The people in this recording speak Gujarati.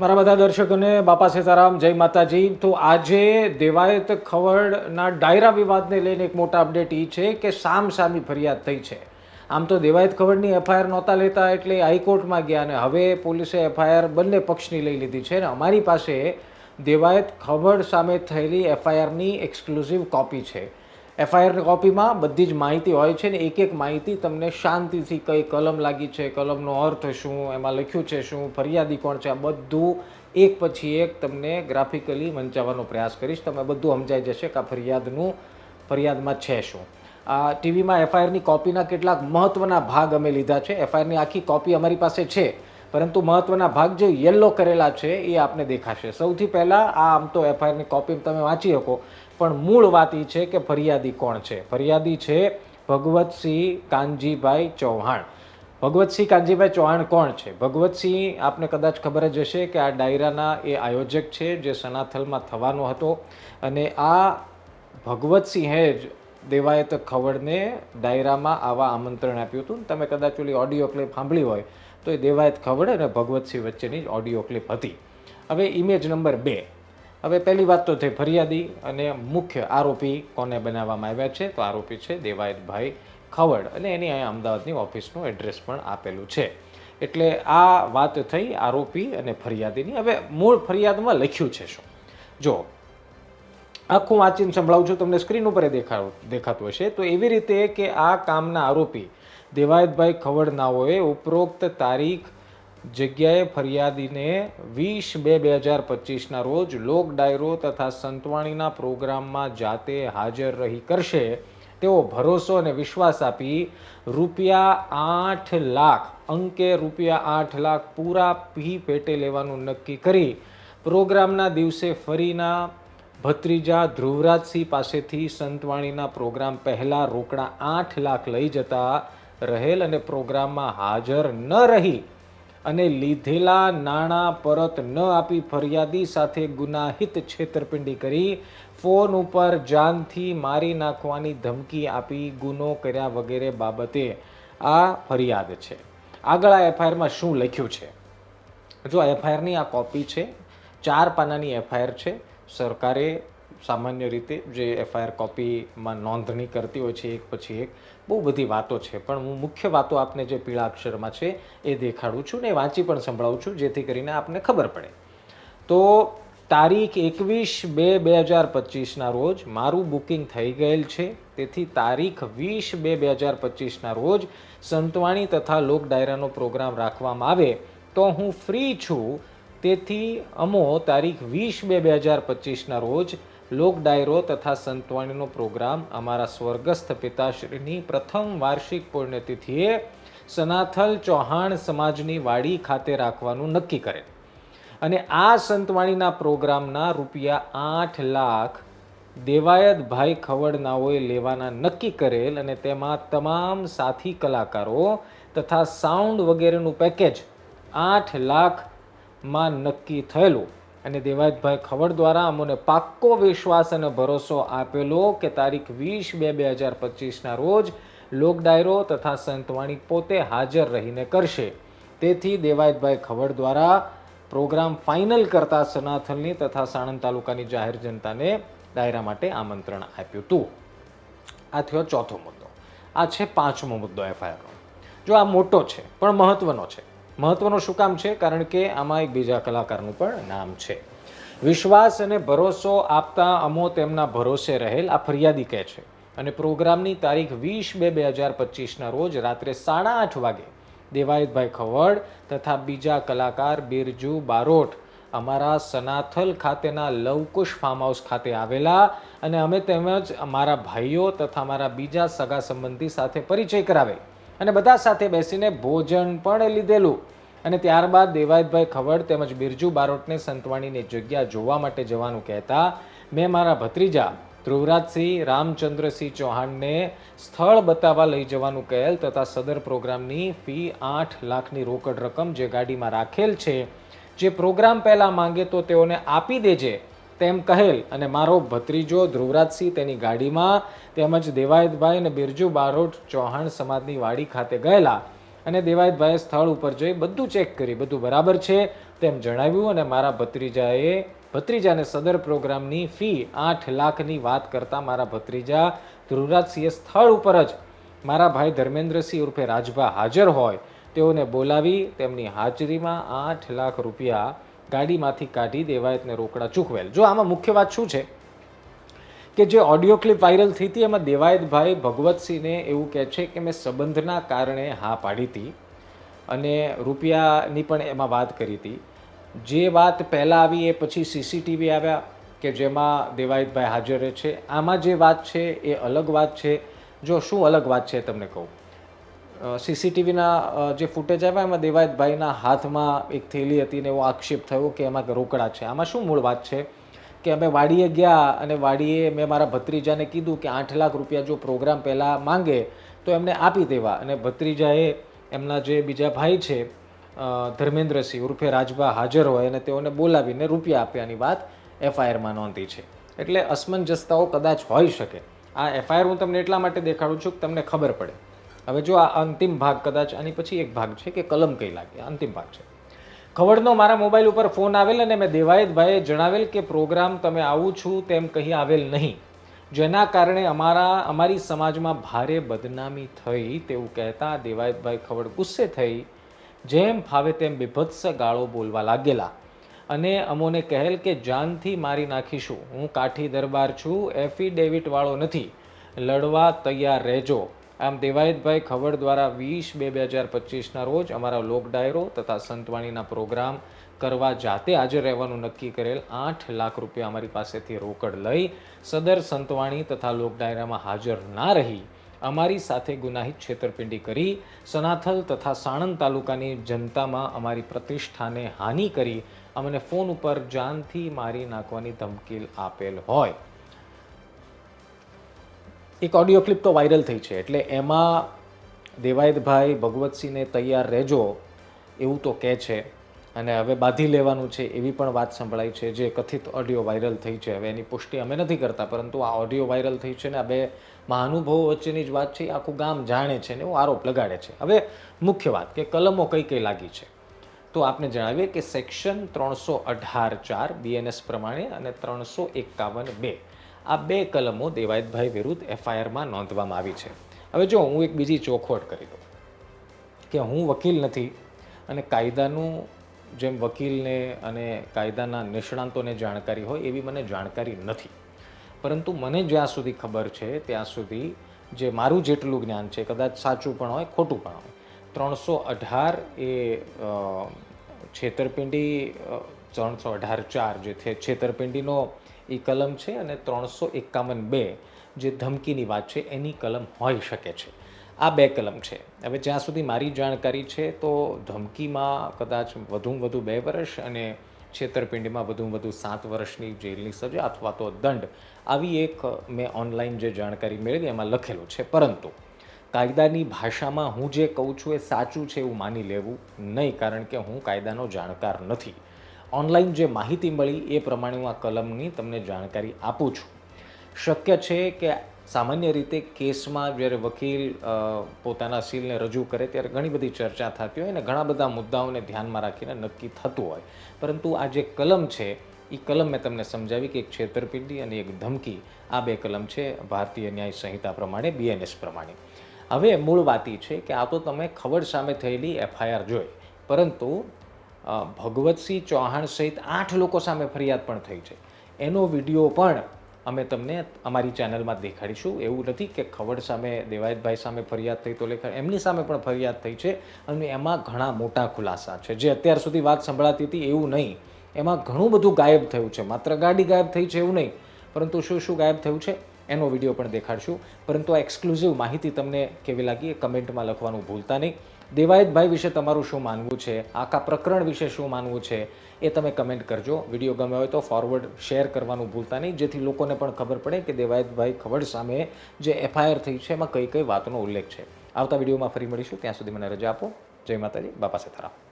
મારા બધા દર્શકોને બાપા સીતારામ, જય માતાજી. તો આજે દેવાયત ખવડના ડાયરા વિવાદને લઈને એક મોટા અપડેટ એ છે કે સામ સામી ફરિયાદ થઈ છે. આમ તો દેવાયત ખવડની એફઆઈઆર નહોતા લેતા એટલે હાઈકોર્ટમાં ગયા અને હવે પોલીસે એફઆઈઆર બંને પક્ષની લઈ લીધી છે અને અમારી પાસે દેવાયત ખવડ સામે થયેલી એફઆઈઆરની એક્સક્લુઝિવ કોપી છે. એફઆઈઆરની કોપીમાં બધી જ માહિતી હોય છે ને એક એક માહિતી તમને શાંતિથી કઈ કલમ લાગી છે, કલમનો અર્થ શું, એમાં લખ્યું છે શું, ફરિયાદી કોણ છે, આ બધું એક પછી એક તમને ગ્રાફિકલી મંચાવવાનો પ્રયાસ કરીશ. તમે બધું સમજાઈ જશે કે આ ફરિયાદનું, ફરિયાદમાં છે શું. આ ટીવીમાં એફઆઈઆરની કોપીના કેટલાક મહત્ત્વના ભાગ અમે લીધા છે. એફઆઈઆરની આખી કોપી અમારી પાસે છે, પરંતુ મહત્ત્વના ભાગ જે યલો કરેલા છે એ આપને દેખાશે. સૌથી પહેલાં આ આમ તો એફઆઈઆરની કોપી તમે વાંચી શકો. પણ મૂળ વાત એ છે કે ફરિયાદી કોણ છે? ફરિયાદી છે ભગવતસિંહ કાનજીભાઈ ચૌહાણ. ભગવતસિંહ કાનજીભાઈ ચૌહાણ કોણ છે? ભગવતસિંહ, આપને કદાચ ખબર જ હશે કે આ ડાયરાના એ આયોજક છે જે સનાથલમાં થવાનો હતો અને આ ભગવતસિંહે જ દેવાયત ખવડને ડાયરામાં આવા આમંત્રણ આપ્યું હતું. તમે કદાચ ઓલી ઓડિયો ક્લિપ સાંભળી હોય તો એ દેવાયત ખવડ અને ભગવતસિંહ વચ્ચેની ઓડિયો ક્લિપ હતી. હવે ઇમેજ નંબર બે. હવે પહેલી વાત તો થઈ ફરિયાદી અને મુખ્ય આરોપી કોને બનાવવામાં આવ્યા છે? તો આરોપી છે દેવાયતભાઈ ખવડ અને એની અહીંયા અમદાવાદની ઓફિસનું એડ્રેસ પણ આપેલું છે. એટલે આ વાત થઈ આરોપી અને ફરિયાદીની. હવે મૂળ ફરિયાદમાં લખ્યું છે શું? જો, આખું વાંચીને સંભળાવું છું, તમને સ્ક્રીન ઉપર દેખાવ દેખાતું હશે. તો એવી રીતે કે આ કામના આરોપી દેવાયતભાઈ ખવડનાઓએ ઉપરોક્ત તારીખ જગ્યાએ ફરિયાદીને વીસ બે બે હજાર પચીસના રોજ લોક ડાયરો તથા સંતવાણીના પ્રોગ્રામમાં જાતે હાજર રહી કરશે. તેવો ભરોસો અને વિશ્વાસ આપી રૂપિયા આઠ લાખ, અંકે રૂપિયા આઠ લાખ પૂરા પી પેટે લેવાનું નક્કી કરી. પ્રોગ્રામના દિવસે ફરીના ભત્રીજા ધ્રુવરાજસિંહ પાસેથી સંતવાણીના પ્રોગ્રામ પહેલાં રોકડા આઠ લાખ લઈ જતા રહેલ અને પ્રોગ્રામમાં હાજર ન રહી. અને લીધેલા નાણાં પરત ન આપી ફરિયાદી સાથે ગુનાહિત છેતરપિંડી કરી, ફોન ઉપર જાનથી મારી નાખવાની ધમકી આપી ગુનો કર્યા વગેરે બાબતે આ ફરિયાદ છે. આગળ આ એફઆઈઆરમાં શું લખ્યું છે? જો એફઆઈઆરની આ કોપી છે, ચાર પાનાની એફઆઈઆર છે, સરકારે સામાન્ય રીતે જે એફઆઈઆર કોપીમાં નોંધણી કરતી હોય છે, એક પછી એક, બહુ બધી વાતો છે. પણ હું મુખ્ય વાતો આપને જે પીળા અક્ષરમાં છે, એ દેખાડું છું ને વાંચી પણ સંભળાવું છું, જેથી કરીને આપને ખબર પડે. તો તારીખ એકવીસ બે બે હજાર પચીસના રોજ મારું બુકિંગ થઈ ગયેલ છે. તેથી તારીખ વીસ બે બે હજાર પચીસના રોજ સંતવાણી તથા લોક ડાયરાનો પ્રોગ્રામ રાખવામાં આવે તો હું ફ્રી છું. તેથી અમો તારીખ વીસ બે બે હજાર પચીસના રોજ લોક ડાયરો તથા સંતવાણીનો પ્રોગ્રામ અમારા સ્વર્ગસ્થ પિતાશ્રીની પ્રથમ વાર્ષિક પુણ્યતિથિએ સનાથલ ચૌહાણ સમાજની વાડી ખાતે રાખવાનું નક્કી કરે. અને આ સંતવાણીના પ્રોગ્રામના રૂપિયા આઠ લાખ દેવાયતભાઈ ખવડનાઓએ લેવાના નક્કી કરેલ અને તેમાં તમામ સાથી કલાકારો તથા સાઉન્ડ વગેરેનું પેકેજ આઠ લાખમાં નક્કી થયેલું. અને દેવાયતભાઈ ખવડ દ્વારા અમને પાક્કો વિશ્વાસ અને ભરોસો આપેલો કે તારીખ વીસ બે બે હજાર પચીસના રોજ લોક ડાયરો તથા સંતવાણી પોતે હાજર રહીને કરશે. તેથી દેવાયતભાઈ ખવડ દ્વારા પ્રોગ્રામ ફાઇનલ કરતા સનાથલની તથા સાણંદ તાલુકાની જાહેર જનતાને ડાયરા માટે આમંત્રણ આપ્યું હતું. આ થયો ચોથો મુદ્દો. આ છે પાંચમો મુદ્દો એફઆઈઆરનો. જો આ મોટો છે, પણ મહત્વનો છે મહત્વનો શું કામ છે? કારણ કે આમાં એક બીજા કલાકારનું પણ નામ છે. વિશ્વાસ અને ભરોસો આપતા અમો તેમના ભરોસે રહેલ આ ફરિયાદી કહે છે. અને પ્રોગ્રામની તારીખ વીસ બે બે હજાર પચીસના રોજ રાત્રે સાડા આઠ વાગે દેવાયતભાઈ ખવડ તથા બીજા કલાકાર બિરજુ બારોટ અમારા સનાથલ ખાતેના લવકુશ ફાર્મ હાઉસ ખાતે આવેલા અને અમે તેમજ અમારા ભાઈઓ તથા અમારા બીજા સગા સંબંધી સાથે પરિચય કરાવે. અને બધા સાથે બેસીને ભોજન પણ લીધેલું. અને ત્યારબાદ દેવાયતભાઈ ખવડ તેમજ બિરજુ બારોટને સંતવાણીની જગ્યા જોવા માટે જવાનું કહેતા, મેં મારા ભત્રીજા ધ્રુવરાજસિંહ રામચંદ્રસિંહ ચૌહાણને સ્થળ બતાવવા લઈ જવાનું કહેલ તથા સદર પ્રોગ્રામની ફી આઠ લાખની રોકડ રકમ જે ગાડીમાં રાખેલ છે, જે પ્રોગ્રામ પહેલાં માંગે તો તેઓને આપી દેજે. તેમ કહેલ અને મારો ભત્રીજો ધ્રુવરાજસિંહ તેની ગાડીમાં તેમજ દેવાયતભાઈ અને બિરજુ બારોટ ચૌહાણ સમાજની વાડી ખાતે ગયેલા અને દેવાયતભાઈએ સ્થળ ઉપર જઈ બધું ચેક કરી, બધું બરાબર છે તેમ જણાવ્યું અને મારા ભત્રીજાએ, ભત્રીજાને સદર પ્રોગ્રામની ફી આઠ લાખની વાત કરતા મારા ભત્રીજા ધ્રુવરાજસિંહે સ્થળ ઉપર જ મારા ભાઈ ધર્મેન્દ્રસિંહ ઉર્ફે રાજભા હાજર હોય તેઓને બોલાવી તેમની હાજરીમાં આઠ લાખ રૂપિયા ગાડીમાંથી કાઢી દેવાયતને રોકડા ચૂકવેલ. જો આમાં મુખ્ય વાત શું છે? કે જે ઓડિયો ક્લિપ વાયરલ થઈ હતી, એમાં દેવાયતભાઈ ભગવતસિંહને એવું કહે છે કે મેં સંબંધના કારણે હા પાડી હતી અને રૂપિયાની પણ એમાં વાત કરી હતી. જે વાત પહેલાં આવી એ પછી સીસીટીવી આવ્યા કે જેમાં દેવાયતભાઈ હાજર છે. આમાં જે વાત છે એ અલગ વાત છે. જો શું અલગ વાત છે તમને કહું? સીસીટીવીના જે ફૂટેજ આવ્યા એમાં દેવાયતભાઈના હાથમાં એક થેલી હતી ને એવો આક્ષેપ થયો કે એમાં રોકડા છે. આમાં શું મૂળ વાત છે? કે અમે વાડીએ ગયા અને વાડીએ મેં મારા ભત્રીજાને કીધું કે આઠ લાખ રૂપિયા જો પ્રોગ્રામ પહેલાં માંગે તો એમને આપી દેવા. અને ભત્રીજાએ એમના જે બીજા ભાઈ છે ધર્મેન્દ્રસિંહ ઉર્ફે રાજભા હાજર હોય અને તેઓને બોલાવીને રૂપિયા આપ્યાની વાત એફઆઈઆરમાં નોંધી છે. એટલે અસમંજસતાઓ કદાચ હોઈ શકે. આ એફઆઈઆર હું તમને એટલા માટે દેખાડું છું કે તમને ખબર પડે. હવે જો આ અંતિમ ભાગ કદાચ આની પછી એક ભાગ છે કે કલમ કઈ લાગે અંતિમ ભાગ છે. ખવડનો મારા મોબાઈલ ઉપર ફોન આવેલ અને મેં દેવાયતભાઈએ જણાવેલ કે પ્રોગ્રામ તમે આવું છું તેમ કહી આવેલ નહીં. જેના કારણે અમારા, અમારી સમાજમાં ભારે બદનામી થઈ તેવું કહેતા દેવાયતભાઈ ખવડ ગુસ્સે થઈ, જેમ ફાવે તેમ બીભત્સ ગાળો બોલવા લાગેલા. અને અમોને કહેલ કે જાનથી મારી નાખીશું, હું કાઠી દરબાર છું એફિડેવિટવાળો નથી, લડવા તૈયાર રહેજો. આમ દેવાયતભાઈ ખવડ દ્વારા વીસ બે બે હજાર પચીસના રોજ અમારા લોક ડાયરો તથા સંતવાણીના પ્રોગ્રામ કરવા જાતે હાજર રહેવાનું નક્કી કરેલ આઠ લાખ રૂપિયા અમારી પાસેથી રોકડ લઈ સદર સંતવાણી તથા લોક ડાયરામાં હાજર ના રહી, અમારી સાથે ગુનાહિત છેતરપિંડી કરી, સનાથલ તથા સાણંદ તાલુકાની જનતામાં અમારી પ્રતિષ્ઠાને હાનિ કરી, અમને ફોન ઉપર જાનથી મારી નાખવાની ધમકી આપેલ હોય. એક ઓડિયો ક્લિપ તો વાયરલ થઈ છે. એટલે એમાં દેવાયતભાઈ ભગવતસિંહને તૈયાર રહેજો એવું તો કહે છે. અને હવે બાંધી લેવાનું છે એવી પણ વાત સંભળાઈ છે જે કથિત ઓડિયો વાયરલ થઈ છે. હવે એની પુષ્ટિ અમે નથી કરતા, પરંતુ આ ઓડિયો વાયરલ થઈ છે ને આ બે મહાનુભાવો વચ્ચેની જ વાત છે આખું ગામ જાણે છે ને એવો આરોપ લગાડે છે. હવે મુખ્ય વાત કે કલમો કઈ કઈ લાગી છે? તો આપને જણાવીએ કે સેક્શન ત્રણસો અઢાર ચાર બીએનએસ પ્રમાણે અને ત્રણસો એકાવન બે આ બે કલમો દેવાયતભાઈ વિરુદ્ધ એફઆઈઆરમાં નોંધવામાં આવી છે. હવે જો હું એક બીજી ચોખવટ કરી દઉં કે હું વકીલ નથી અને કાયદાનું જેમ વકીલને અને કાયદાના નિષ્ણાંતોને જાણકારી હોય એવી મને જાણકારી નથી. પરંતુ મને જ્યાં સુધી ખબર છે ત્યાં સુધી જે મારું જેટલું જ્ઞાન છે, કદાચ સાચું પણ હોય, ખોટું પણ હોય, ત્રણસો અઢાર એ છેતરપિંડી ત્રણસો અઢાર ચાર જે છે, છેતરપિંડીનો એ કલમ છે અને ત્રણસો એકાવન બે જે ધમકીની વાત છે, એની કલમ હોઈ શકે છે. આ બે કલમ છે. હવે જ્યાં સુધી મારી જાણકારી છે, તો ધમકીમાં કદાચ વધુમાં વધુ બે વર્ષ અને છેતરપિંડીમાં વધુમાં વધુ સાત વર્ષની જેલની સજા અથવા તો દંડ, આવી એક મેં ઓનલાઈન જે જાણકારી મેળવી, એમાં લખેલું છે. પરંતુ કાયદાની ભાષામાં હું જે કહું છું એ સાચું છે એવું માની લેવું નહીં, કારણ કે હું કાયદાનો જાણકાર નથી. ઓનલાઈન જે માહિતી મળી એ પ્રમાણે હું આ કલમની તમને જાણકારી આપું છું. શક્ય છે કે સામાન્ય રીતે કેસમાં જ્યારે વકીલ પોતાના સીલને રજૂ કરે ત્યારે ઘણી બધી ચર્ચા થતી હોય અને ઘણા બધા મુદ્દાઓને ધ્યાનમાં રાખીને નક્કી થતું હોય. પરંતુ આ જે કલમ છે, એ કલમ મેં તમને સમજાવી કે એક છેતરપિંડી અને એક ધમકી. આ બે કલમ છે ભારતીય ન્યાય સંહિતા પ્રમાણે બીએનએસ પ્રમાણે. હવે મૂળ વાત એ છે કે આ તો તમે ખબર સામે થયેલી એફઆઈઆર જોઈ. પરંતુ ભગવતસિંહ ચૌહાણ સહિત આઠ લોકો સામે ફરિયાદ પણ થઈ છે. એનો વીડિયો પણ અમે તમને અમારી ચેનલમાં દેખાડીશું. એવું નથી કે ખવડ સામે, દેવાયતભાઈ સામે ફરિયાદ થઈ તો લેખા, એમની સામે પણ ફરિયાદ થઈ છે અને એમાં ઘણા મોટા ખુલાસા છે. જે અત્યાર સુધી વાત સંભળાતી હતી એવું નહીં. એમાં ઘણું બધું ગાયબ થયું છે. માત્ર ગાડી ગાયબ થઈ છે એવું નહીં. પરંતુ શું શું ગાયબ થયું છે એનો વીડિયો પણ દેખાડશું. પરંતુ આ એક્સક્લુઝિવ માહિતી તમને કેવી લાગી એ કમેન્ટમાં લખવાનું ભૂલતા નહીં. દેવાયતભાઈ વિશે તમારું શું માનવું છે? આખા પ્રકરણ વિશે શું માનવું છે? એ તમે કમેન્ટ કરજો. વીડિયો ગમે હોય તો ફોરવર્ડ શેર કરવાનું ભૂલતા નહીં. જેથી લોકોને પણ ખબર પડે કે દેવાયતભાઈ ખવડ સામે જે એફઆઈઆર થઈ છે, એમાં કઈ કઈ વાતનો ઉલ્લેખ છે. આવતા વિડીયોમાં ફરી મળીશું. ત્યાં સુધી મને રજા આપો. જય માતાજી. બાપા સીતારામ